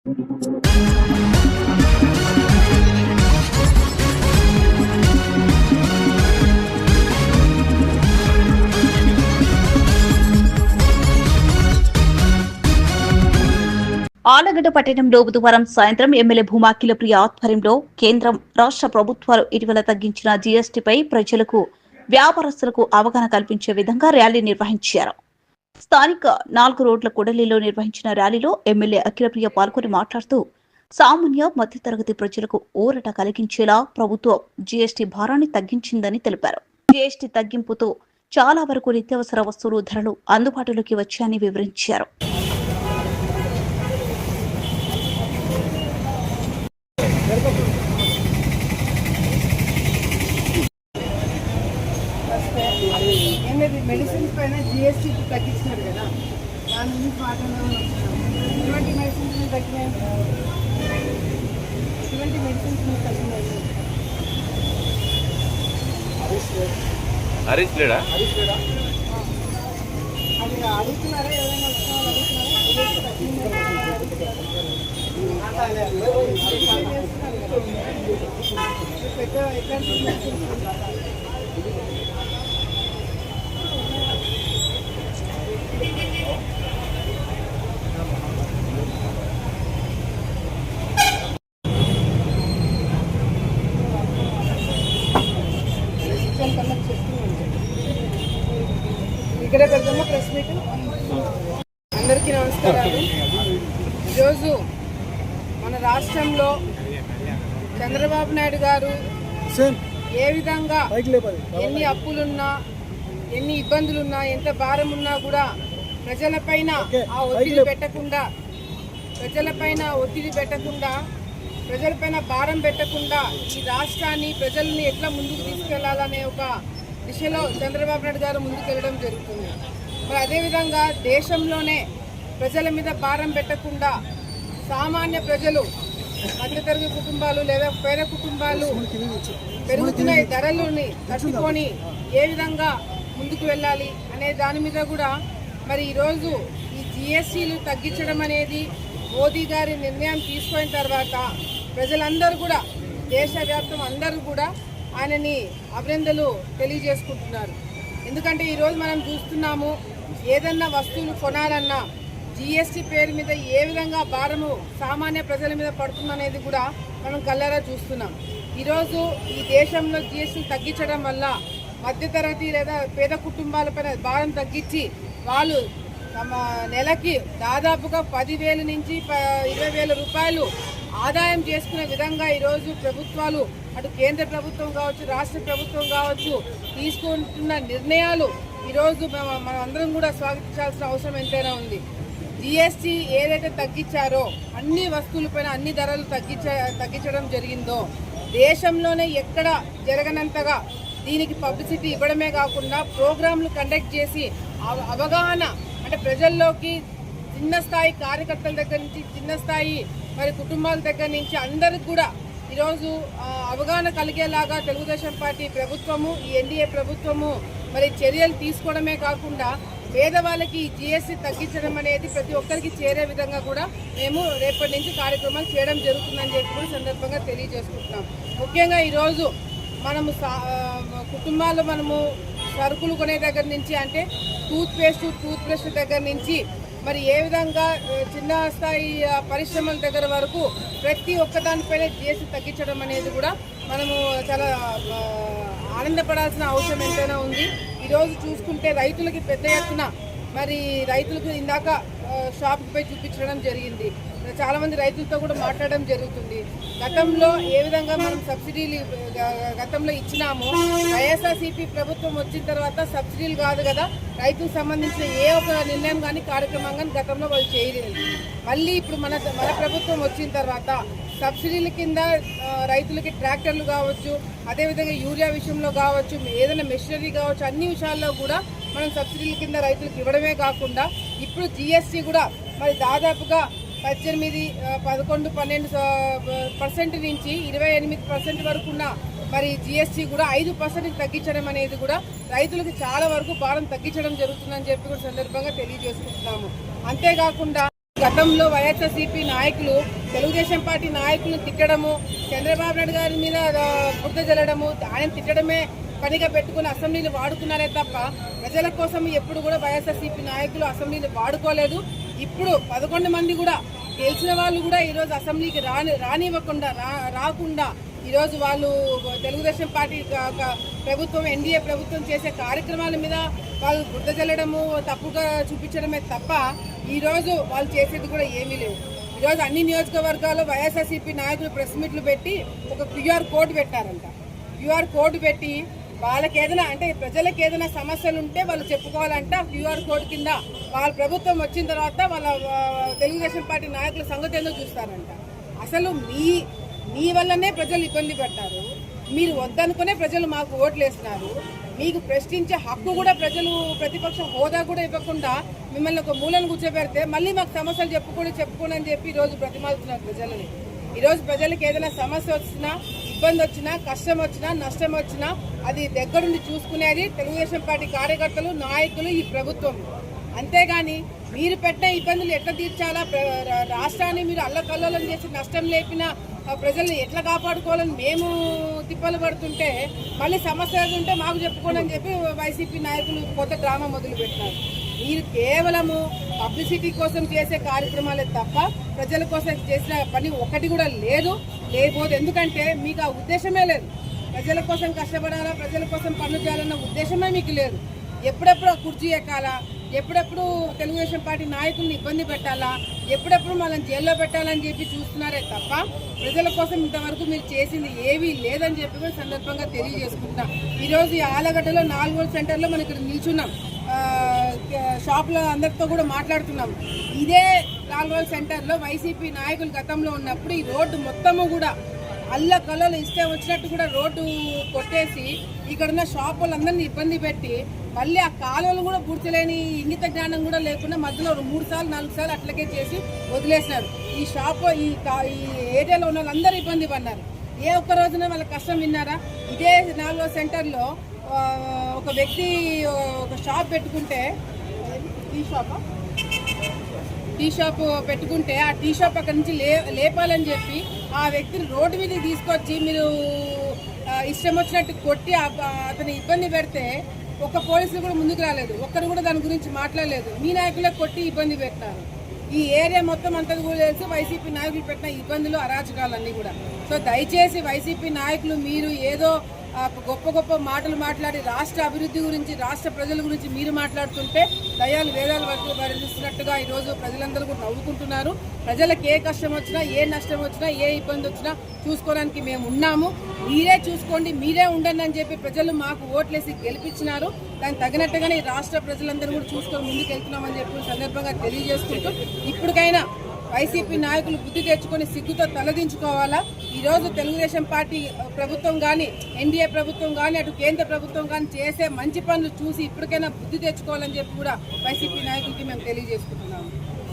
ఆలగడ్డ పట్టణంలో బుధవారం సాయంత్రం ఎమ్మెల్యే భూమాకిల ప్రియ ఆధ్వర్యంలో కేంద్రం రాష్ట్ర ప్రభుత్వాలు ఇటీవల తగ్గించిన జీఎస్టీపై ప్రజలకు వ్యాపారస్తులకు అవగాహన కల్పించే విధంగా ర్యాలీ నిర్వహించారు. స్థానిక నాలుగు రోడ్ల కూడలిలో నిర్వహించిన ర్యాలీలో ఎమ్మెల్యే అఖిలప్రియ పాల్గొని మాట్లాడుతూ సామాన్య మధ్యతరగతి ప్రజలకు ఊరట కలిగించేలా ప్రభుత్వం జీఎస్టీ భారాన్ని తగ్గించిందని తెలిపారు. జీఎస్టీ తగ్గింపుతో చాలా వరకు నిత్యావసర వస్తువులు ధరలు అందుబాటులోకి వచ్చాయని వివరించారు ఏమైంది మెడిసిన్స్ పైన జిఎస్టీ తగ్గించినారు కదా. దాని నుంచి మాట్లాడదామని వచ్చినాం ఎటువంటి మెడిసిన్స్ మీద తగ్గినాయి. ఎటువంటి మెడిసిన్స్ మీద తగ్గినాయి. హరీష్ లేడా? అది అడుగుతున్నారా? ఎవరైనా వచ్చిన వాళ్ళు అడుగుతున్నారా అని అడుగుతున్నారు. పెద్ద ఎట్లాంటి ఇక్కడ పెద్దమ్మ ప్రెస్ మీట్? అందరికీ నమస్కారాలు. ఈరోజు మన రాష్ట్రంలో చంద్రబాబు నాయుడు గారు ఏ విధంగా ఎన్ని అప్పులున్నా ఎన్ని ఇబ్బందులున్నా ఎంత భారం ఉన్నా కూడా ప్రజలపైన ఆ ఒత్తిడి పెట్టకుండా ప్రజలపైన ఒత్తిడి పెట్టకుండా ప్రజలపైన భారం పెట్టకుండా ఈ రాష్ట్రాన్ని ప్రజల్ని ఎట్లా ముందుకు తీసుకెళ్ళాలనే ఒక దిశలో చంద్రబాబు నాయుడు గారు ముందుకెళ్ళడం జరుగుతుంది. మరి అదేవిధంగా దేశంలోనే ప్రజల మీద భారం పెట్టకుండా సామాన్య ప్రజలు మధ్యతరగతి కుటుంబాలు లేదా పేద కుటుంబాలు పెరుగుతున్న ధరలని తట్టుకొని ఏ విధంగా ముందుకు వెళ్ళాలి అనే దాని మీద కూడా మరి ఈరోజు ఈ జిఎస్టీలు తగ్గించడం అనేది మోదీ గారి నిర్ణయం తీసుకున్న తర్వాత ప్రజలందరూ కూడా దేశవ్యాప్తం అందరూ కూడా ఆయనని అభినందనలు తెలియజేసుకుంటున్నారు. ఎందుకంటే ఈరోజు మనం చూస్తున్నాము ఏదన్నా వస్తువులు కొనాలన్నా జిఎస్టీ పేరు మీద ఏ విధంగా భారము సామాన్య ప్రజల మీద పడుతుందనేది కూడా మనం కళ్ళారా చూస్తున్నాం. ఈరోజు ఈ దేశంలో జిఎస్టీ తగ్గించడం వల్ల మధ్యతరగతి లేదా పేద కుటుంబాలపైన భారం తగ్గించి వాళ్ళు తమ నెలకి దాదాపుగా పదివేల నుంచి ప- ఇరవై వేల రూపాయలు ఆదాయం చేసుకునే విధంగా ఈరోజు ప్రభుత్వాలు అటు కేంద్ర ప్రభుత్వం కావచ్చు రాష్ట్ర ప్రభుత్వం కావచ్చు తీసుకుంటున్న నిర్ణయాలు ఈరోజు మనం అందరం కూడా స్వాగతించాల్సిన అవసరం ఎంతైనా ఉంది. జిఎస్టీ ఏదైతే తగ్గించారో అన్ని వస్తువులపైన అన్ని ధరలు తగ్గించ తగ్గించడం జరిగిందో దేశంలోనే ఎక్కడ జరగనంతగా దీనికి పబ్లిసిటీ ఇవ్వడమే కాకుండా ప్రోగ్రాంలు కండక్ట్ చేసి అవ- అవగాహన అంటే ప్రజల్లోకి చిన్న స్థాయి కార్యకర్తల దగ్గర నుంచి చిన్న స్థాయి మరి కుటుంబాల దగ్గర నుంచి అందరికి కూడా ఈరోజు అవగాహన కలిగేలాగా తెలుగుదేశం పార్టీ ప్రభుత్వము ఈ ఎన్డీఏ ప్రభుత్వము మరి చర్యలు తీసుకోవడమే కాకుండా పేదవాళ్ళకి జిఎస్టీ తగ్గించడం అనేది ప్రతి ఒక్కరికి చేరే విధంగా కూడా మేము రేపటి నుంచి కార్యక్రమాలు చేయడం జరుగుతుందని చెప్పి కూడా సందర్భంగా తెలియజేసుకుంటున్నాం. ముఖ్యంగా ఈరోజు మనము సా- కుటుంబాల్లో మనము సరుకులు కొనే దగ్గర నుంచి అంటే టూత్ పేస్ట్ టూత్ బ్రష్ దగ్గర నుంచి మరి ఏ విధంగా చిన్న స్థాయి పరిశ్రమల దగ్గర వరకు ప్రతి ఒక్కదానిపైన జిఎస్టీ తగ్గించడం అనేది కూడా మనము చాలా ఆనందపడాల్సిన అవసరం ఎంతైనా ఉంది. ఈరోజు చూసుకుంటే రైతులకి పెద్ద ఎత్తున మరి రైతులకు ఇందాక షాప్కి పోయి చూపించడం జరిగింది. చాలామంది రైతులతో కూడా మాట్లాడడం జరుగుతుంది. గతంలో ఏ విధంగా మనం సబ్సిడీలు గతంలో ఇచ్చినామో వైఎస్ఆర్సీపీ ప్రభుత్వం వచ్చిన తర్వాత సబ్సిడీలు కాదు కదా రైతుకు సంబంధించిన ఏ ఒక నిర్ణయం కానీ కార్యక్రమం కానీ గతంలో వాళ్ళు చేయలేదు. మళ్ళీ ఇప్పుడు మన మన ప్రభుత్వం వచ్చిన తర్వాత సబ్సిడీల కింద రైతులకి ట్రాక్టర్లు కావచ్చు అదేవిధంగా యూరియా విషయంలో కావచ్చు ఏదైనా మెషినరీ కావచ్చు అన్ని విషయాల్లో కూడా మనం సబ్సిడీల కింద రైతులకు ఇవ్వడమే కాకుండా ఇప్పుడు జిఎస్టీ కూడా మరి దాదాపుగా పద్దెనిమిది పదకొండు పన్నెండు పర్సెంట్ నుంచి ఇరవై ఎనిమిది పర్సెంట్ వరకు ఉన్న మరి జిఎస్టీ కూడా ఐదు పర్సెంట్ తగ్గించడం అనేది కూడా రైతులకు చాలా వరకు భారం తగ్గించడం జరుగుతుందని చెప్పి కూడా సందర్భంగా తెలియజేసుకుంటున్నాము. అంతేకాకుండా గతంలో వైఎస్ఆర్సీపీ నాయకులు తెలుగుదేశం పార్టీ నాయకులను తిట్టడము చంద్రబాబు నాయుడు గారి మీద బుద్ధ జల్లడము ఆయన తిట్టడమే పనిగా పెట్టుకుని అసెంబ్లీని వాడుకున్నారే తప్ప ప్రజల కోసం ఎప్పుడు కూడా వైఎస్ఆర్సీపీ నాయకులు అసెంబ్లీని వాడుకోలేదు. ఇప్పుడు పదకొండు మంది కూడా గెలిచిన వాళ్ళు కూడా ఈరోజు అసెంబ్లీకి రాని రానివ్వకుండా రా రాకుండా ఈరోజు వాళ్ళు తెలుగుదేశం పార్టీ ప్రభుత్వం ఎన్డీఏ ప్రభుత్వం చేసే కార్యక్రమాల మీద వాళ్ళు బుద్ధ జల్లడము తప్పుగా చూపించడమే తప్ప ఈరోజు వాళ్ళు చేసేది కూడా ఏమీ లేవు. ఈరోజు అన్ని నియోజకవర్గాల్లో వైఎస్ఆర్సీపీ నాయకులు ప్రెస్ మీట్లు పెట్టి ఒక క్యూఆర్ కోడ్ పెట్టారంట. క్యూఆర్ కోడ్ పెట్టి వాళ్ళకి ఏదైనా అంటే ప్రజలకు ఏదైనా సమస్యలు ఉంటే వాళ్ళు చెప్పుకోవాలంటే క్యూఆర్ కోడ్ కింద. వాళ్ళ ప్రభుత్వం వచ్చిన తర్వాత వాళ్ళ తెలుగుదేశం పార్టీ నాయకుల సంగతి ఏందో చూస్తారంట. అసలు మీ మీ వల్లనే ప్రజలు ఇబ్బంది పడ్డారు. మీరు వద్దనుకునే ప్రజలు మాకు ఓట్లు వేసినారు మీకు ప్రశ్నించే హక్కు కూడా ప్రజలు ప్రతిపక్ష హోదా కూడా ఇవ్వకుండా మిమ్మల్ని ఒక మూలను కూర్చోబెడితే మళ్ళీ మాకు సమస్యలు చెప్పుకొని చెప్పుకోని అని చెప్పి ఈరోజు ప్రతిమాలుతున్నారు ప్రజలని. ఈరోజు ప్రజలకు ఏదైనా సమస్య వచ్చినా ఇబ్బంది వచ్చినా కష్టం వచ్చినా నష్టం వచ్చినా అది దగ్గరుండి చూసుకునేది తెలుగుదేశం పార్టీ కార్యకర్తలు నాయకులు ఈ ప్రభుత్వం. అంతేగాని మీరు పెట్టే ఇబ్బందులు ఎట్లా తీర్చాలా? ప్ర- రాష్ట్రాన్ని మీరు అల్లకల్లోలం చేసి నష్టం లేపిన ప్రజల్ని ఎట్లా కాపాడుకోవాలని మేము తిప్పలు పడుతుంటే మళ్ళీ సమస్యలు ఉంటే మాకు చెప్పుకోనని అని చెప్పి వైసీపీ నాయకులు కొత్త డ్రామా మొదలుపెట్టినారు. మీరు కేవలము పబ్లిసిటీ కోసం చేసే కార్యక్రమాలే తప్ప ప్రజల కోసం చేసిన పని ఒకటి కూడా లేదు. లేకపోతే ఎందుకంటే మీకు ఆ ఉద్దేశమే లేదు. ప్రజల కోసం కష్టపడాలా ప్రజల కోసం పనులు చేయాలన్న ఉద్దేశమే మీకు లేదు. ఎప్పుడెప్పుడు కుర్చీ ఎక్కాలా ఎప్పుడెప్పుడు తెలుగుదేశం పార్టీ నాయకుల్ని ఇబ్బంది పెట్టాలా ఎప్పుడెప్పుడు మనం జైల్లో పెట్టాలని చెప్పి చూస్తున్నారే తప్ప ప్రజల కోసం ఇంతవరకు మీరు చేసింది ఏమీ లేదని చెప్పి కూడా సందర్భంగా తెలియజేసుకుంటున్నాం. ఈరోజు ఈ ఆలగడ్డలో నాలుగు సెంటర్లో మనం ఇక్కడ నిల్చున్నాం. షాప్లో అందరితో కూడా మాట్లాడుతున్నాం. ఇదే నాలుగు సెంటర్లో వైసీపీ నాయకులు గతంలో ఉన్నప్పుడు ఈ రోడ్డు మొత్తము కూడా అల్ల కళ్ళలు ఇస్తే వచ్చినట్టు కూడా రోడ్డు కొట్టేసి ఇక్కడున్న షాప్ వాళ్ళందరినీ ఇబ్బంది పెట్టి మళ్ళీ ఆ కాలువలు కూడా పూడ్చలేని ఇంగిత జ్ఞానం కూడా లేకుండా మధ్యలో మూడు సార్లు నాలుగు సార్లు అట్లకే చేసి వదిలేసినారు. ఈ షాప్ ఈ ఈ ఏరియాలో ఉన్న వాళ్ళందరూ ఇబ్బంది పడినారు ఏ ఒక్క రోజున వాళ్ళ కష్టం విన్నారా? ఇదే నాలుగో సెంటర్లో ఒక వ్యక్తి ఒక షాప్ పెట్టుకుంటే ఈ షాపా? టీ షాప్ పెట్టుకుంటే ఆ టీ షాప్ అక్కడి నుంచి లే లేపాలని చెప్పి ఆ వ్యక్తిని రోడ్డు మీదకి తీసుకొచ్చి మీరు ఇష్టం వచ్చినట్టు కొట్టి అతను అతని ఇబ్బంది పెడితే ఒక్క పోలీసులు కూడా ముందుకు రాలేదు. ఒక్కరు కూడా దాని గురించి మాట్లాడలేదు. మీ నాయకులే కొట్టి ఇబ్బంది పెట్టారు ఈ ఏరియా మొత్తం అంతా కూడా తెలిసి. వైసీపీ నాయకులు పెట్టిన ఇబ్బందులు అరాచకాలన్నీ కూడా. సో దయచేసి వైసీపీ నాయకులు మీరు ఏదో గొప్ప గొప్ప మాటలు మాట్లాడి రాష్ట్ర అభివృద్ధి గురించి రాష్ట్ర ప్రజల గురించి మీరు మాట్లాడుతుంటే దయాలు వేదాలు వరకు భరిస్తున్నట్టుగా ఈరోజు ప్రజలందరూ కూడా నవ్వుకుంటున్నారు. ప్రజలకు ఏ కష్టం వచ్చినా ఏ నష్టం వచ్చినా ఏ ఇబ్బంది వచ్చినా చూసుకోవడానికి మేము ఉన్నాము. మీరే చూసుకోండి మీరే ఉండండి అని చెప్పి ప్రజలు మాకు ఓట్లేసి గెలిపించినారు. దానికి తగినట్టుగానే ఈ రాష్ట్ర ప్రజలందరూ కూడా చూసుకొని ముందుకు వెళ్తున్నామని చెప్పి సందర్భంగా తెలియజేసుకుంటూ ఇప్పటికైనా వైసీపీ నాయకులు బుద్ధి తెచ్చుకొని సిగ్గుతో తలదించుకోవాలా ఈరోజు తెలుగుదేశం పార్టీ ప్రభుత్వం కానీ ఎన్డీఏ ప్రభుత్వం కానీ అటు కేంద్ర ప్రభుత్వం కానీ చేసే మంచి పనులు చూసి ఇప్పటికైనా బుద్ధి తెచ్చుకోవాలని చెప్పి కూడా వైసీపీ నాయకులకి మేము తెలియజేసుకుంటున్నాము.